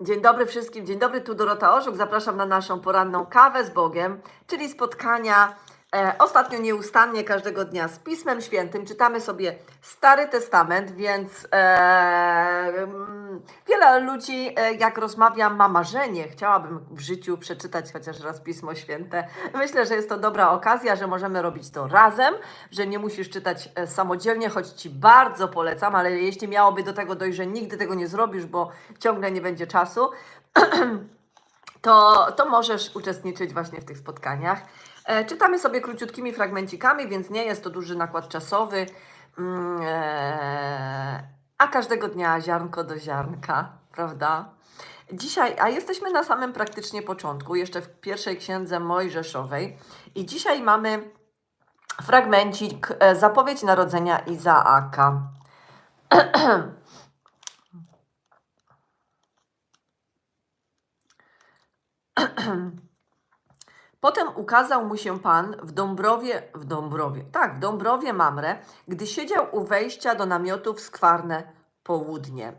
Dzień dobry wszystkim, dzień dobry, tu Dorota Orzuk. Zapraszam na naszą poranną kawę z Bogiem, czyli spotkania e, ostatnio nieustannie każdego dnia z Pismem Świętym. Czytamy sobie Stary Testament, więc e, wiele ludzi, e, jak rozmawiam, ma marzenie. Chciałabym w życiu przeczytać chociaż raz Pismo Święte. Myślę, że jest to dobra okazja, że możemy robić to razem, że nie musisz czytać e, samodzielnie, choć Ci bardzo polecam, ale jeśli miałoby do tego dojść, że nigdy tego nie zrobisz, bo ciągle nie będzie czasu, to, to możesz uczestniczyć właśnie w tych spotkaniach. E, czytamy sobie króciutkimi fragmencikami, więc nie jest to duży nakład czasowy, mm, a każdego dnia ziarnko do ziarnka, prawda? Dzisiaj, a jesteśmy na samym praktycznie początku, jeszcze w pierwszej księdze Mojżeszowej i dzisiaj mamy fragmencik, e, zapowiedź narodzenia Izaaka. Potem ukazał mu się Pan w Dąbrowie, w Dąbrowie, tak, w Dąbrowie Mamre, gdy siedział u wejścia do namiotu w skwarne południe.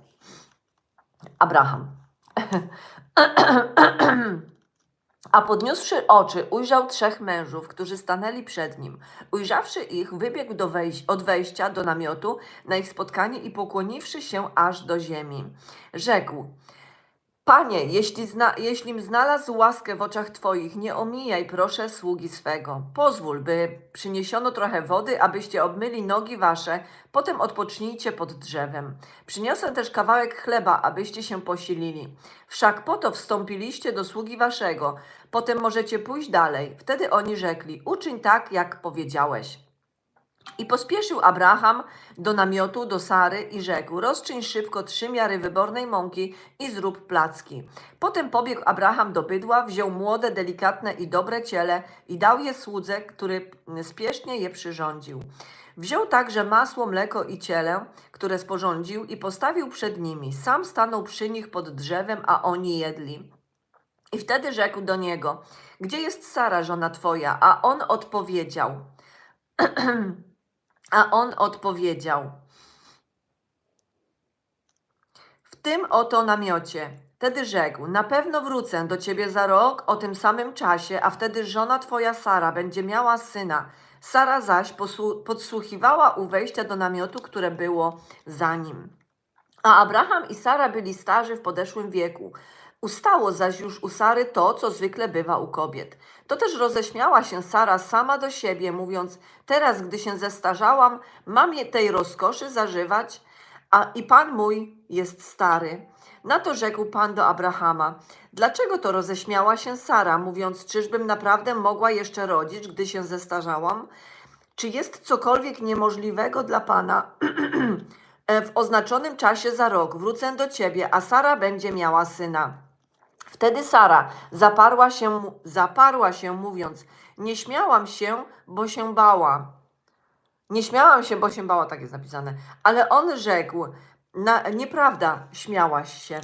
Abraham. A podniósłszy oczy, ujrzał trzech mężów, którzy stanęli przed nim. Ujrzawszy ich, wybiegł do wejś- od wejścia do namiotu na ich spotkanie i pokłoniwszy się aż do ziemi. Rzekł: Panie, jeśli, zna, znalazł łaskę w oczach Twoich, nie omijaj proszę sługi swego. Pozwól, by przyniesiono trochę wody, abyście obmyli nogi wasze, potem odpocznijcie pod drzewem. Przyniosę też kawałek chleba, abyście się posilili. Wszak po to wstąpiliście do sługi waszego, potem możecie pójść dalej. Wtedy oni rzekli, uczyń tak, jak powiedziałeś. I pospieszył Abraham do namiotu, do Sary i rzekł: Rozczyń szybko trzy miary wybornej mąki i zrób placki. Potem pobiegł Abraham do bydła, wziął młode, delikatne i dobre ciele i dał je słudze, który spiesznie je przyrządził. Wziął także masło, mleko i ciele, które sporządził i postawił przed nimi. Sam stanął przy nich pod drzewem, a oni jedli. I wtedy rzekł do niego: Gdzie jest Sara, żona twoja? A on odpowiedział: a on odpowiedział: W tym oto namiocie. Wtedy rzekł: Na pewno wrócę do ciebie za rok o tym samym czasie, a wtedy żona twoja Sara będzie miała syna. Sara zaś podsłuchiwała u wejścia do namiotu, które było za nim. A Abraham i Sara byli starzy w podeszłym wieku. Ustało zaś już u Sary to, co zwykle bywa u kobiet. To też roześmiała się Sara sama do siebie, mówiąc: Teraz, gdy się zestarzałam, mam tej rozkoszy zażywać, a i pan mój jest stary. Na to rzekł pan do Abrahama: Dlaczego to roześmiała się Sara, mówiąc: Czyżbym naprawdę mogła jeszcze rodzić, gdy się zestarzałam? Czy jest cokolwiek niemożliwego dla pana? E, w oznaczonym czasie za rok wrócę do ciebie, a Sara będzie miała syna. Wtedy Sara zaparła się, zaparła się mówiąc, nie śmiałam się, bo się bała. Nie śmiałam się, bo się bała, tak jest napisane. Ale on rzekł, na, nieprawda, śmiałaś się.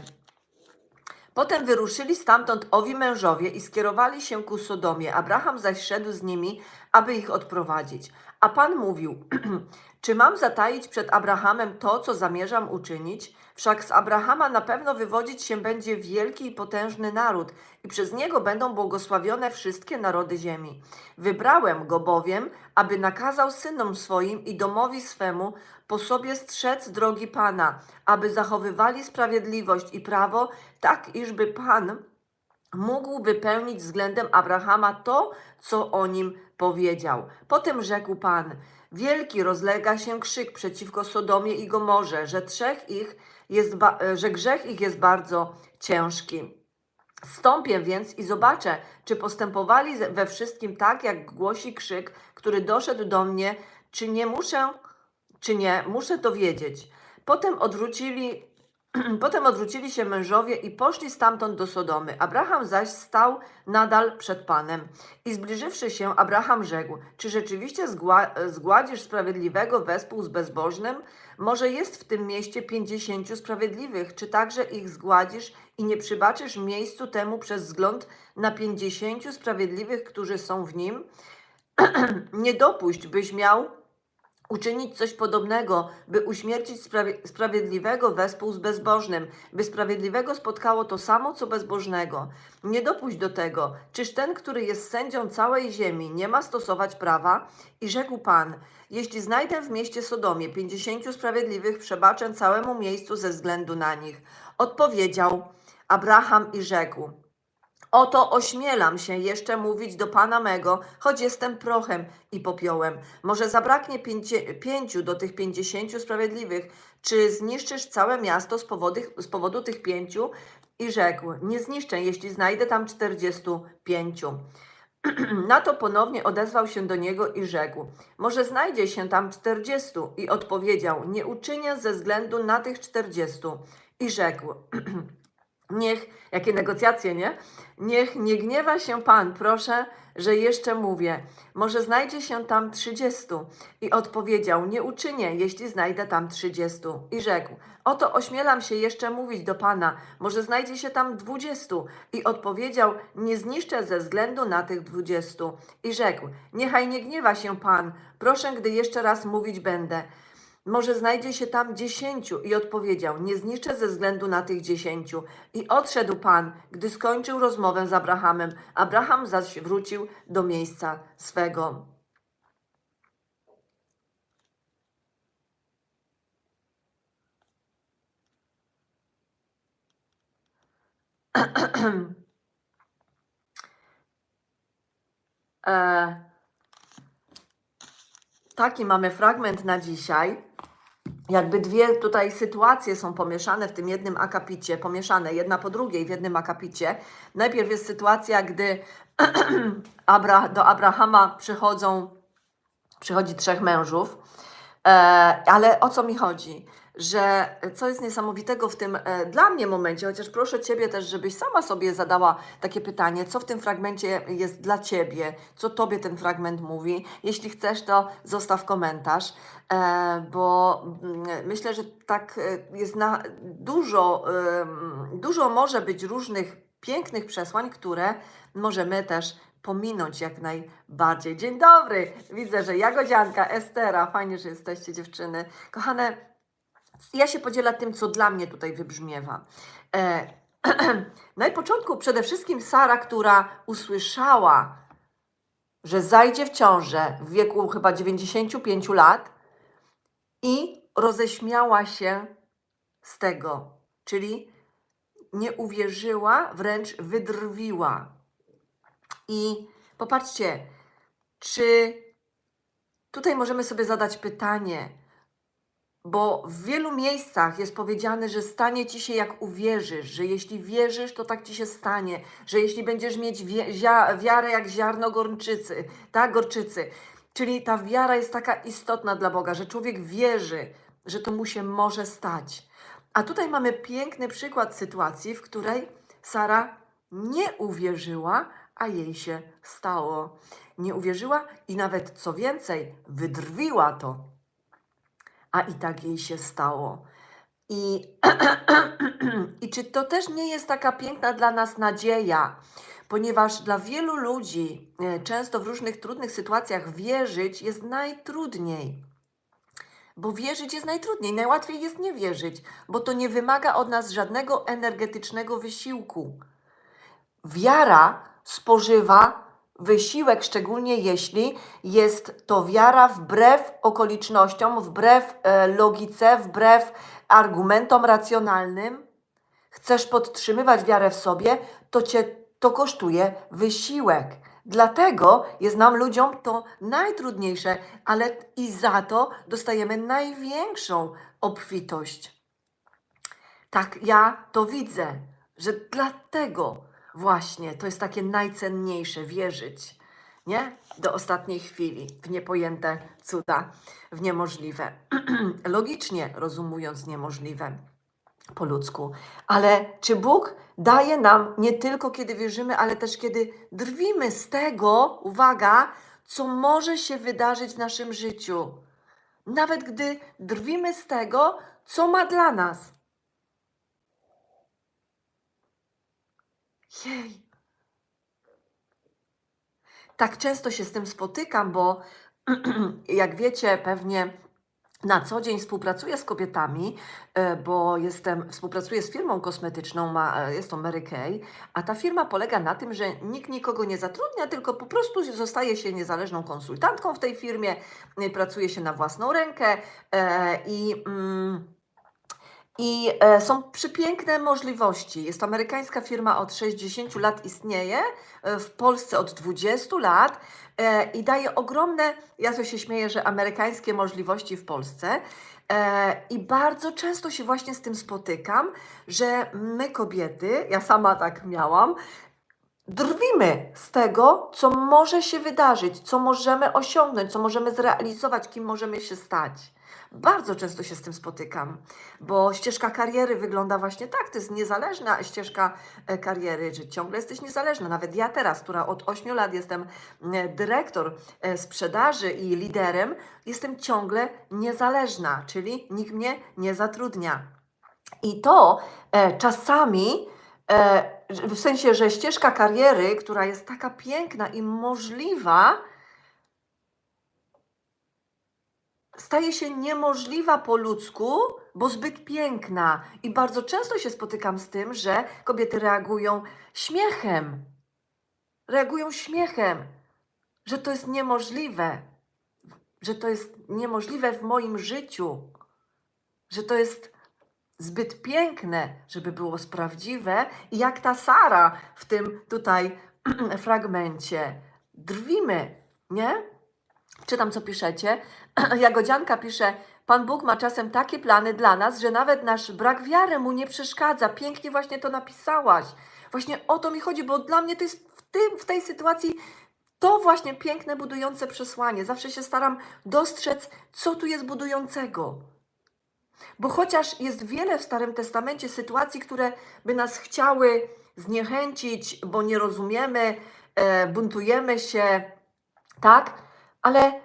Potem wyruszyli stamtąd owi mężowie i skierowali się ku Sodomie. Abraham zaś szedł z nimi, aby ich odprowadzić. A Pan mówił, czy mam zataić przed Abrahamem to, co zamierzam uczynić? Wszak z Abrahama na pewno wywodzić się będzie wielki i potężny naród i przez niego będą błogosławione wszystkie narody ziemi. Wybrałem go bowiem, aby nakazał synom swoim i domowi swemu po sobie strzec drogi Pana, aby zachowywali sprawiedliwość i prawo, tak iżby Pan mógł wypełnić względem Abrahama to, co o nim powiedział. Potem rzekł Pan: Wielki rozlega się krzyk przeciwko Sodomie i Gomorze, że trzech ich jest, ba- że grzech ich jest bardzo ciężki. Stąpię więc i zobaczę, czy postępowali we wszystkim tak, jak głosi krzyk, który doszedł do mnie, czy nie muszę, czy nie, muszę to wiedzieć. Potem odwrócili Potem odwrócili się mężowie i poszli stamtąd do Sodomy. Abraham zaś stał nadal przed Panem. I zbliżywszy się, Abraham rzekł: Czy rzeczywiście zgła- zgładzisz sprawiedliwego wespół z bezbożnym? Może jest w tym mieście pięćdziesięciu sprawiedliwych, czy także ich zgładzisz i nie przybaczysz miejscu temu przez wzgląd na pięćdziesięciu sprawiedliwych, którzy są w nim? nie dopuść, byś miał uczynić coś podobnego, by uśmiercić sprawie- sprawiedliwego wespół z bezbożnym, by sprawiedliwego spotkało to samo, co bezbożnego. Nie dopuść do tego. Czyż ten, który jest sędzią całej ziemi, nie ma stosować prawa? I rzekł Pan, jeśli znajdę w mieście Sodomie pięćdziesięciu sprawiedliwych, przebaczę całemu miejscu ze względu na nich. Odpowiedział Abraham i rzekł, Oto ośmielam się jeszcze mówić do Pana mego, choć jestem prochem i popiołem. Może zabraknie pięcie, pięciu do tych pięćdziesięciu sprawiedliwych. Czy zniszczysz całe miasto z powodu, z powodu tych pięciu? I rzekł, nie zniszczę, jeśli znajdę tam czterdziestu pięciu. Na to ponownie odezwał się do niego i rzekł: Może znajdzie się tam czterdziestu? I odpowiedział: Nie uczynię ze względu na tych czterdziestu. I rzekł: Niech, jakie negocjacje, nie? Niech nie gniewa się Pan, proszę, że jeszcze mówię. Może znajdzie się tam trzydziestu. I odpowiedział, nie uczynię, jeśli znajdę tam trzydziestu. I rzekł, oto ośmielam się jeszcze mówić do Pana, może znajdzie się tam dwudziestu. I odpowiedział, nie zniszczę ze względu na tych dwudziestu. I rzekł, niechaj nie gniewa się Pan, proszę, gdy jeszcze raz mówić będę. Może znajdzie się tam dziesięciu i odpowiedział, nie zniszczę ze względu na tych dziesięciu. I odszedł Pan, gdy skończył rozmowę z Abrahamem. Abraham zaś wrócił do miejsca swego. e, taki mamy fragment na dzisiaj jakby dwie tutaj sytuacje są pomieszane w tym jednym akapicie, pomieszane jedna po drugiej w jednym akapicie. Najpierw jest sytuacja, gdy do Abrahama przychodzą, przychodzi trzech mężów, e, ale o co mi chodzi? Że co jest niesamowitego w tym e, dla mnie momencie, chociaż proszę Ciebie też, żebyś sama sobie zadała takie pytanie, co w tym fragmencie jest dla Ciebie, co Tobie ten fragment mówi. Jeśli chcesz, to zostaw komentarz, e, bo mm, myślę, że tak e, jest na dużo, em, dużo może być różnych pięknych przesłań, które możemy też pominąć jak najbardziej. Dzień dobry! Widzę, że Jagodzianka, Estera, fajnie, że jesteście dziewczyny. Kochane, ja się podzielę tym, co dla mnie tutaj wybrzmiewa. E, na początku przede wszystkim Sara, która usłyszała, że zajdzie w ciążę w wieku chyba 95 lat i roześmiała się z tego, czyli nie uwierzyła, wręcz wydrwiła. I popatrzcie, czy tutaj możemy sobie zadać pytanie, bo w wielu miejscach jest powiedziane, że stanie ci się jak uwierzysz, że jeśli wierzysz, to tak ci się stanie, że jeśli będziesz mieć wiarę jak ziarno gorczycy, tak, gorczycy. Czyli ta wiara jest taka istotna dla Boga, że człowiek wierzy, że to mu się może stać. A tutaj mamy piękny przykład sytuacji, w której Sara nie uwierzyła, a jej się stało. Nie uwierzyła i nawet co więcej, wydrwiła to a i tak jej się stało. I, I czy to też nie jest taka piękna dla nas nadzieja? Ponieważ dla wielu ludzi, e, często w różnych trudnych sytuacjach, wierzyć jest najtrudniej. Bo wierzyć jest najtrudniej, najłatwiej jest nie wierzyć, bo to nie wymaga od nas żadnego energetycznego wysiłku. Wiara spożywa wysiłek, szczególnie jeśli jest to wiara wbrew okolicznościom, wbrew e, logice, wbrew argumentom racjonalnym. Chcesz podtrzymywać wiarę w sobie, to cię to kosztuje wysiłek. Dlatego jest nam ludziom to najtrudniejsze, ale i za to dostajemy największą obfitość. Tak ja to widzę, że dlatego właśnie to jest takie najcenniejsze wierzyć, nie? Do ostatniej chwili w niepojęte cuda, w niemożliwe. Logicznie rozumując niemożliwe po ludzku. Ale czy Bóg daje nam nie tylko kiedy wierzymy, ale też kiedy drwimy z tego, uwaga, co może się wydarzyć w naszym życiu. Nawet gdy drwimy z tego, co ma dla nas. Jej. Tak często się z tym spotykam, bo jak wiecie, pewnie na co dzień współpracuję z kobietami, e, bo jestem, współpracuję z firmą kosmetyczną, ma, e, jest to Mary Kay, a ta firma polega na tym, że nikt nikogo nie zatrudnia, tylko po prostu zostaje się niezależną konsultantką w tej firmie, e, pracuje się na własną rękę i. Mm, i e, są przepiękne możliwości. Jest to amerykańska firma od 60 lat istnieje, e, w Polsce od 20 lat e, i daje ogromne, ja to się śmieję, że amerykańskie możliwości w Polsce. I bardzo często się właśnie z tym spotykam, że my kobiety, ja sama tak miałam, drwimy z tego, co może się wydarzyć, co możemy osiągnąć, co możemy zrealizować, kim możemy się stać. Bardzo często się z tym spotykam, bo ścieżka kariery wygląda właśnie tak. To jest niezależna ścieżka e, kariery, że ciągle jesteś niezależna. Nawet ja teraz, która od 8 lat jestem e, dyrektor e, sprzedaży i liderem, jestem ciągle niezależna, czyli nikt mnie nie zatrudnia. I to e, czasami, e, w sensie, że ścieżka kariery, która jest taka piękna i możliwa, staje się niemożliwa po ludzku, bo zbyt piękna. I bardzo często się spotykam z tym, że kobiety reagują śmiechem. Reagują śmiechem, że to jest niemożliwe, że to jest niemożliwe w moim życiu, że to jest zbyt piękne, żeby było prawdziwe. I jak ta Sara w tym tutaj fragmencie. Drwimy, nie? Czytam, co piszecie. Jagodzianka pisze, Pan Bóg ma czasem takie plany dla nas, że nawet nasz brak wiary mu nie przeszkadza. Pięknie właśnie to napisałaś. Właśnie o to mi chodzi, bo dla mnie to jest w, tym, w tej sytuacji to właśnie piękne, budujące przesłanie. Zawsze się staram dostrzec, co tu jest budującego. Bo chociaż jest wiele w Starym Testamencie sytuacji, które by nas chciały zniechęcić, bo nie rozumiemy, e, buntujemy się, tak? Ale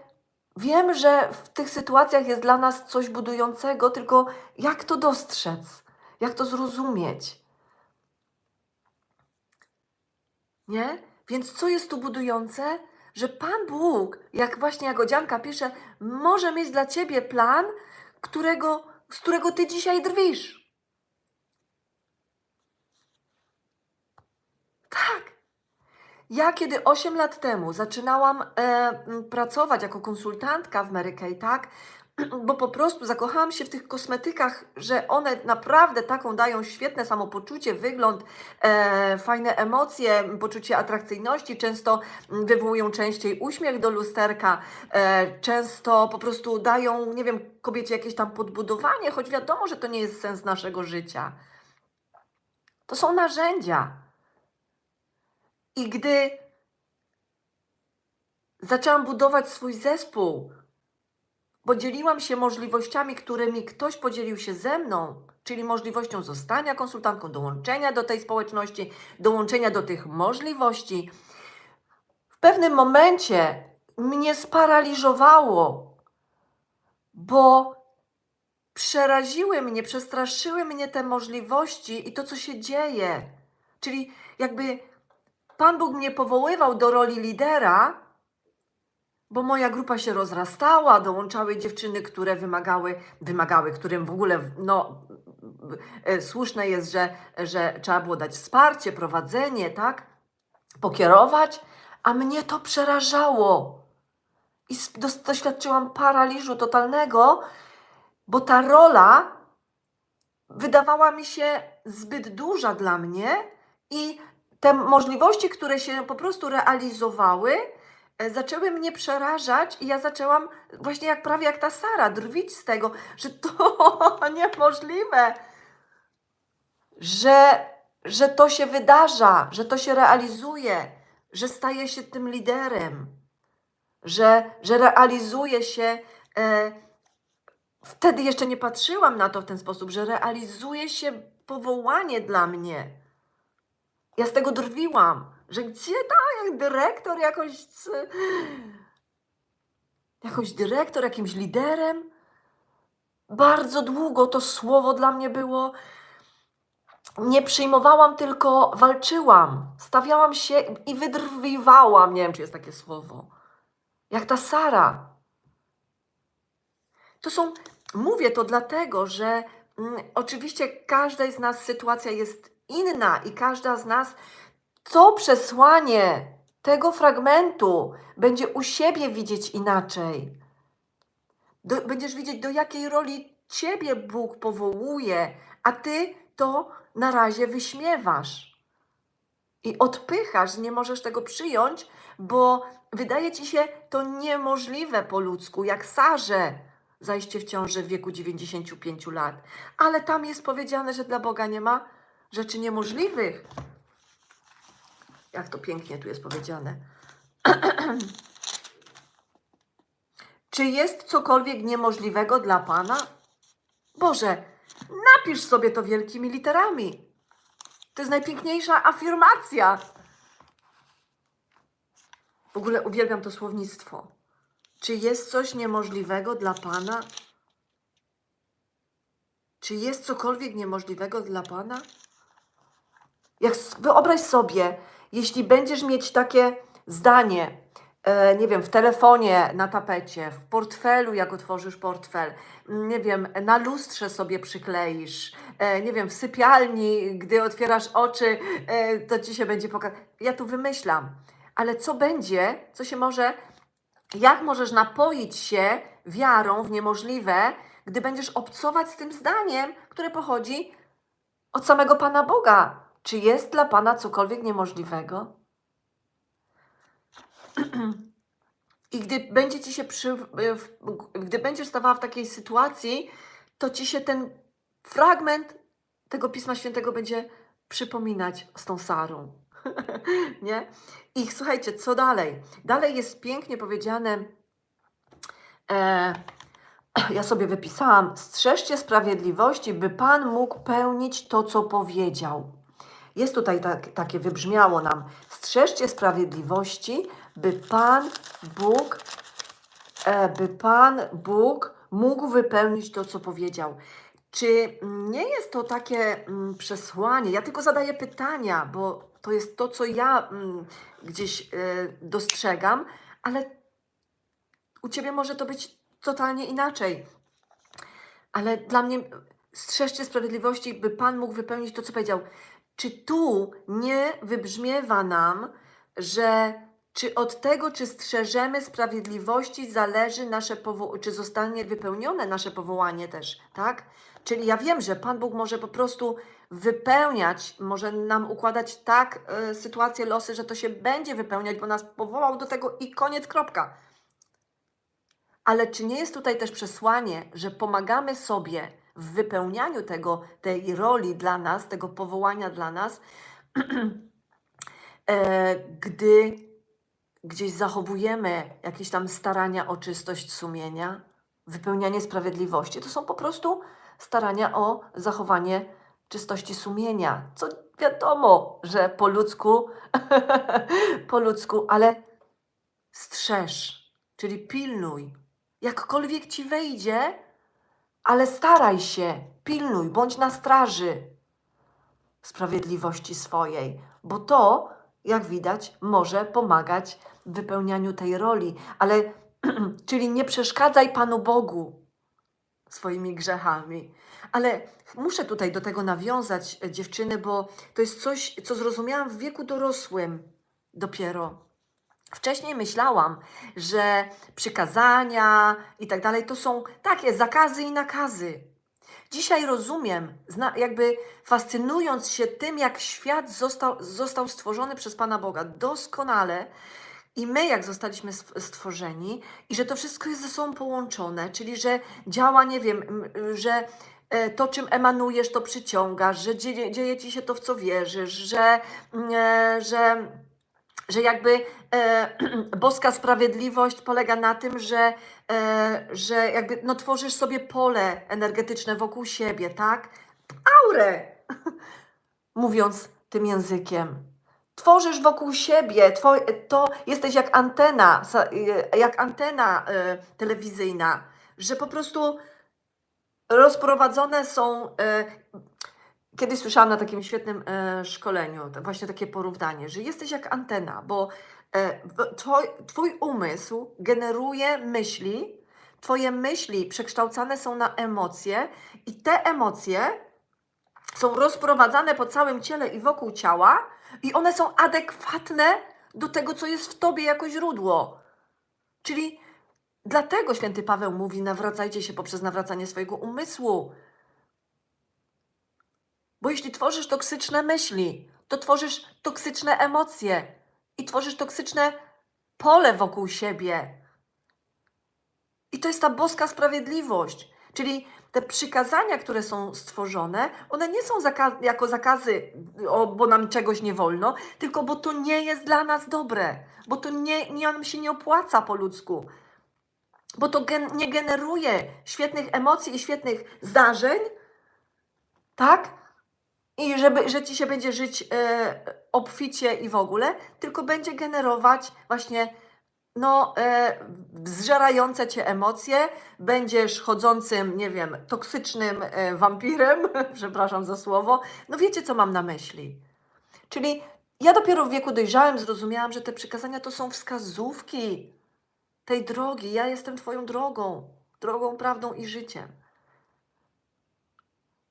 wiem, że w tych sytuacjach jest dla nas coś budującego, tylko jak to dostrzec? Jak to zrozumieć? Nie? Więc co jest tu budujące? Że Pan Bóg, jak właśnie Jagodzianka pisze, może mieć dla Ciebie plan, którego, z którego Ty dzisiaj drwisz. Tak. Ja kiedy 8 lat temu zaczynałam e, pracować jako konsultantka w Mary Kay, tak? Bo po prostu zakochałam się w tych kosmetykach, że one naprawdę taką dają świetne samopoczucie, wygląd, e, fajne emocje, poczucie atrakcyjności, często mm, wywołują częściej uśmiech do lusterka, e, często po prostu dają, nie wiem, kobiecie jakieś tam podbudowanie, choć wiadomo, że to nie jest sens naszego życia. To są narzędzia. I gdy zaczęłam budować swój zespół, bo dzieliłam się możliwościami, którymi ktoś podzielił się ze mną, czyli możliwością zostania konsultantką, dołączenia do tej społeczności, dołączenia do tych możliwości, w pewnym momencie mnie sparaliżowało, bo przeraziły mnie, przestraszyły mnie te możliwości i to, co się dzieje. Czyli jakby Pan Bóg mnie powoływał do roli lidera, bo moja grupa się rozrastała, dołączały dziewczyny, które wymagały, wymagały, którym w ogóle, no, e, słuszne jest, że, że trzeba było dać wsparcie, prowadzenie, tak? Pokierować, a mnie to przerażało. I doświadczyłam paraliżu totalnego, bo ta rola wydawała mi się zbyt duża dla mnie i te możliwości, które się po prostu realizowały, zaczęły mnie przerażać i ja zaczęłam właśnie jak prawie jak ta Sara drwić z tego, że to niemożliwe, że, że to się wydarza, że to się realizuje, że staje się tym liderem, że, że realizuje się. E, wtedy jeszcze nie patrzyłam na to w ten sposób, że realizuje się powołanie dla mnie. Ja z tego drwiłam, że gdzie tak, jak dyrektor, jakąś, c- jakąś dyrektor, jakimś liderem. Bardzo długo to słowo dla mnie było. Nie przyjmowałam, tylko walczyłam. Stawiałam się i wydrwiwałam. Nie wiem, czy jest takie słowo. Jak ta Sara. To są, mówię to dlatego, że mm, oczywiście każdej z nas sytuacja jest inna i każda z nas to przesłanie tego fragmentu będzie u siebie widzieć inaczej. Do, będziesz widzieć, do jakiej roli ciebie Bóg powołuje, a ty to na razie wyśmiewasz i odpychasz, nie możesz tego przyjąć, bo wydaje ci się to niemożliwe po ludzku, jak Sarze zajście w ciąży w wieku 95 lat. Ale tam jest powiedziane, że dla Boga nie ma rzeczy niemożliwych. Jak to pięknie tu jest powiedziane. Czy jest cokolwiek niemożliwego dla Pana? Boże, napisz sobie to wielkimi literami. To jest najpiękniejsza afirmacja. W ogóle uwielbiam to słownictwo. Czy jest coś niemożliwego dla Pana? Czy jest cokolwiek niemożliwego dla Pana? Jak wyobraź sobie, jeśli będziesz mieć takie zdanie, e, nie wiem, w telefonie na tapecie, w portfelu, jak otworzysz portfel, m, nie wiem, na lustrze sobie przykleisz, e, nie wiem, w sypialni, gdy otwierasz oczy, e, to ci się będzie pokazać. Ja tu wymyślam, ale co będzie, co się może, jak możesz napoić się wiarą w niemożliwe, gdy będziesz obcować z tym zdaniem, które pochodzi od samego Pana Boga. Czy jest dla Pana cokolwiek niemożliwego? I gdy będzie ci się przy, gdy będziesz stawała w takiej sytuacji, to ci się ten fragment tego Pisma Świętego będzie przypominać z tą Sarą. Nie? I słuchajcie, co dalej? Dalej jest pięknie powiedziane. E, ja sobie wypisałam: strzeżcie sprawiedliwości, by Pan mógł pełnić to, co powiedział. Jest tutaj tak, takie wybrzmiało nam: strzeżcie sprawiedliwości, by Pan Bóg, e, by Pan Bóg mógł wypełnić to, co powiedział. Czy nie jest to takie mm, przesłanie? Ja tylko zadaję pytania, bo to jest to, co ja mm, gdzieś e, dostrzegam, ale u ciebie może to być totalnie inaczej. Ale dla mnie strzeżcie sprawiedliwości, by Pan mógł wypełnić to, co powiedział. Czy tu nie wybrzmiewa nam, że czy od tego, czy strzeżemy sprawiedliwości, zależy nasze powo- czy zostanie wypełnione nasze powołanie też, tak? Czyli ja wiem, że Pan Bóg może po prostu wypełniać, może nam układać tak e, sytuacje, losy, że to się będzie wypełniać, bo nas powołał do tego i koniec, kropka. Ale czy nie jest tutaj też przesłanie, że pomagamy sobie w wypełnianiu tego, tej roli dla nas, tego powołania dla nas, e, gdy gdzieś zachowujemy jakieś tam starania o czystość sumienia, wypełnianie sprawiedliwości? To są po prostu starania o zachowanie czystości sumienia. Co wiadomo, że po ludzku, po ludzku, ale strzeż, czyli pilnuj. Jakkolwiek ci wejdzie, ale staraj się, pilnuj, bądź na straży sprawiedliwości swojej, bo to, jak widać, może pomagać w wypełnianiu tej roli. Ale, czyli nie przeszkadzaj Panu Bogu swoimi grzechami. Ale muszę tutaj do tego nawiązać, e, dziewczyny, bo to jest coś, co zrozumiałam w wieku dorosłym dopiero. Wcześniej myślałam, że przykazania i tak dalej to są takie zakazy i nakazy. Dzisiaj rozumiem, jakby fascynując się tym, jak świat został, został stworzony przez Pana Boga doskonale i my, jak zostaliśmy stw- stworzeni, i że to wszystko jest ze sobą połączone, czyli że działa, nie wiem, że e, to, czym emanujesz, to przyciągasz, że dzieje, dzieje ci się to, w co wierzysz, że, mm, e, że że jakby e, boska sprawiedliwość polega na tym, że, e, że jakby no, tworzysz sobie pole energetyczne wokół siebie, tak? Aurę! Mówiąc tym językiem. Tworzysz wokół siebie, two, to jesteś jak antena, e, jak antena e, telewizyjna, że po prostu rozprowadzone są. E, Kiedyś słyszałam na takim świetnym e, szkoleniu właśnie takie porównanie, że jesteś jak antena, bo E, Twój, twój umysł generuje myśli, Twoje myśli przekształcane są na emocje, i te emocje są rozprowadzane po całym ciele i wokół ciała, i one są adekwatne do tego, co jest w Tobie jako źródło. Czyli dlatego święty Paweł mówi: nawracajcie się poprzez nawracanie swojego umysłu. Bo jeśli tworzysz toksyczne myśli, to tworzysz toksyczne emocje i tworzysz toksyczne pole wokół siebie. I to jest ta boska sprawiedliwość. Czyli te przykazania, które są stworzone, one nie są zaka- jako zakazy, o, bo nam czegoś nie wolno, tylko bo to nie jest dla nas dobre, bo to nie, nie nam się nie opłaca po ludzku, bo to gen- nie generuje świetnych emocji i świetnych zdarzeń, tak? I żeby, że ci się będzie żyć e, obficie i w ogóle, tylko będzie generować właśnie no, e, zżerające cię emocje, będziesz chodzącym, nie wiem, toksycznym e, wampirem, przepraszam za słowo. No wiecie, co mam na myśli. Czyli ja dopiero w wieku dojrzałym zrozumiałam, że te przykazania to są wskazówki tej drogi. Ja jestem Twoją drogą, drogą, prawdą i życiem.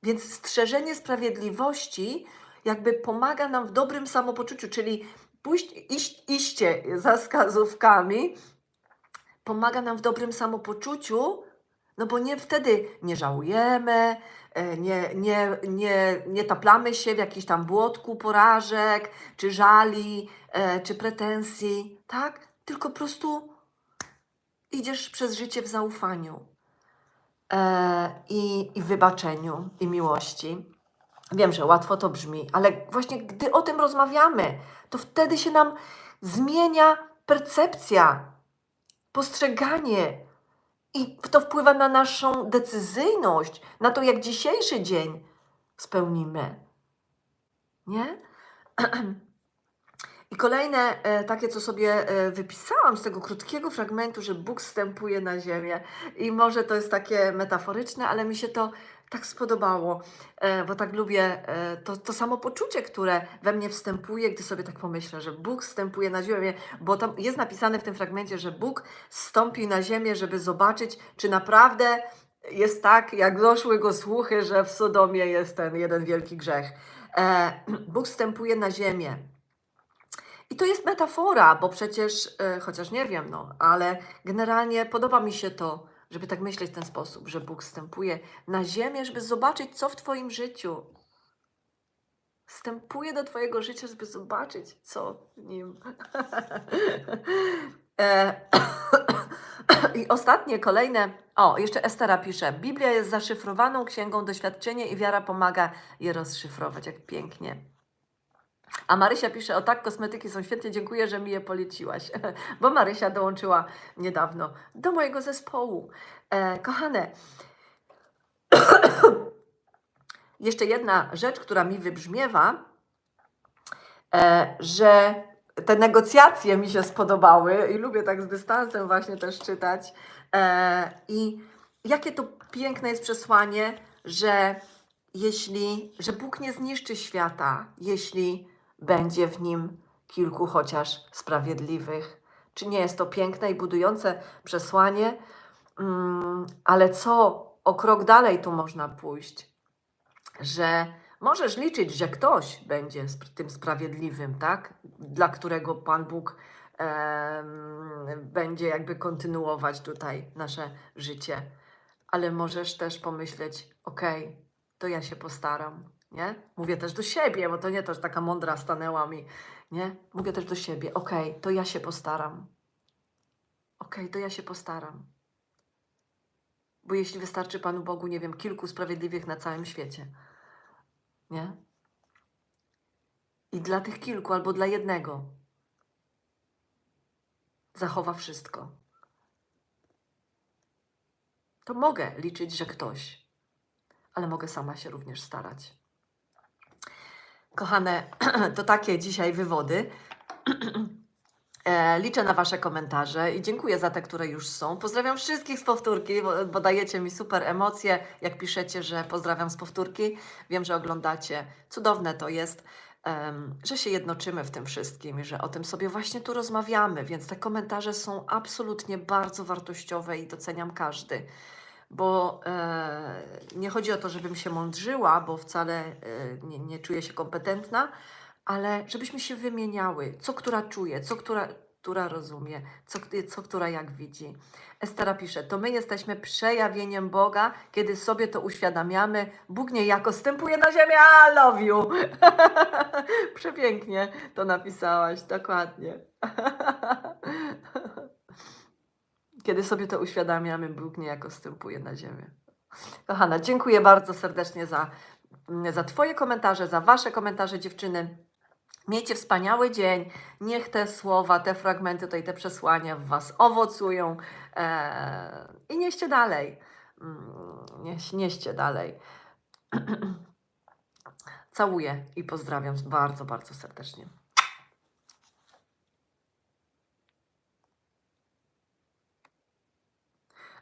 Więc strzeżenie sprawiedliwości jakby pomaga nam w dobrym samopoczuciu, czyli pójść, iść, iście za wskazówkami pomaga nam w dobrym samopoczuciu, no bo nie wtedy nie żałujemy, e, nie, nie, nie, nie taplamy się w jakimś tam błotku porażek, czy żali, e, czy pretensji, tak? Tylko po prostu idziesz przez życie w zaufaniu i, i w wybaczeniu i miłości. Wiem, że łatwo to brzmi, ale właśnie gdy o tym rozmawiamy, to wtedy się nam zmienia percepcja, postrzeganie i to wpływa na naszą decyzyjność, na to, jak dzisiejszy dzień spełnimy. Nie? I kolejne e, takie, co sobie e, wypisałam z tego krótkiego fragmentu, że Bóg wstępuje na ziemię. I może to jest takie metaforyczne, ale mi się to tak spodobało, e, bo tak lubię to, to samo poczucie, które we mnie wstępuje, gdy sobie tak pomyślę, że Bóg wstępuje na ziemię, bo tam jest napisane w tym fragmencie, że Bóg zstąpił na ziemię, żeby zobaczyć, czy naprawdę jest tak, jak doszły go słuchy, że w Sodomie jest ten jeden wielki grzech. Bóg wstępuje na ziemię. I to jest metafora, bo przecież, e, chociaż nie wiem, no, ale generalnie podoba mi się to, żeby tak myśleć w ten sposób, że Bóg wstępuje na ziemię, żeby zobaczyć, co w Twoim życiu. Wstępuje do Twojego życia, żeby zobaczyć, co w nim. e, I ostatnie, kolejne. O, jeszcze Estera pisze. Biblia jest zaszyfrowaną księgą doświadczenie i wiara pomaga je rozszyfrować. Jak pięknie. A Marysia pisze, o tak, kosmetyki są świetne, dziękuję, że mi je poleciłaś, bo Marysia dołączyła niedawno do mojego zespołu. E, kochane, jeszcze jedna rzecz, która mi wybrzmiewa, e, że te negocjacje mi się spodobały i lubię tak z dystansem właśnie też czytać. E, I jakie to piękne jest przesłanie, że jeśli, że Bóg nie zniszczy świata, jeśli będzie w nim kilku chociaż sprawiedliwych. Czy nie jest to piękne i budujące przesłanie? Mm, ale co o krok dalej tu można pójść? Że możesz liczyć, że ktoś będzie tym sprawiedliwym, tak? Dla którego Pan Bóg em, będzie jakby kontynuować tutaj nasze życie. Ale możesz też pomyśleć, okej, to ja się postaram, nie? Mówię też do siebie, bo to nie to, że taka mądra stanęła mi, nie? Mówię też do siebie, okej, to ja się postaram. Okej, to ja się postaram. Bo jeśli wystarczy Panu Bogu, nie wiem, kilku sprawiedliwych na całym świecie, nie? I dla tych kilku albo dla jednego zachowa wszystko. To mogę liczyć, że ktoś, ale mogę sama się również starać. Kochane, to takie dzisiaj wywody. E, Liczę na Wasze komentarze i dziękuję za te, które już są. Pozdrawiam wszystkich z powtórki, bo, dajecie mi super emocje, jak piszecie, że pozdrawiam z powtórki. Wiem, że oglądacie. Cudowne to jest. że się jednoczymy w tym wszystkim i że o tym sobie właśnie tu rozmawiamy, więc te komentarze są absolutnie bardzo wartościowe i doceniam każdy. Bo e, nie chodzi o to, żebym się mądrzyła, bo wcale e, nie, nie czuję się kompetentna, ale żebyśmy się wymieniały, co która czuje, co która, która rozumie, co, co która jak widzi. Estera pisze, to my jesteśmy przejawieniem Boga, kiedy sobie to uświadamiamy. Bóg niejako stępuje na ziemię, I love you. Przepięknie to napisałaś, dokładnie. Kiedy sobie to uświadamiamy, Bóg niejako stępuje na ziemię. Kochana, dziękuję bardzo serdecznie za, za Twoje komentarze, za Wasze komentarze, dziewczyny. Miejcie wspaniały dzień. Niech te słowa, te fragmenty, tutaj te przesłania w Was owocują e, i nieście dalej. Mm, Nieś, nieście dalej. Całuję i pozdrawiam bardzo, bardzo serdecznie.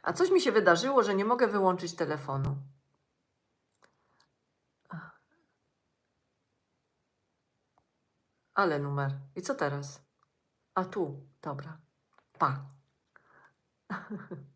A coś mi się wydarzyło, że nie mogę wyłączyć telefonu. Ale numer. I co teraz? A tu, dobra. Pa.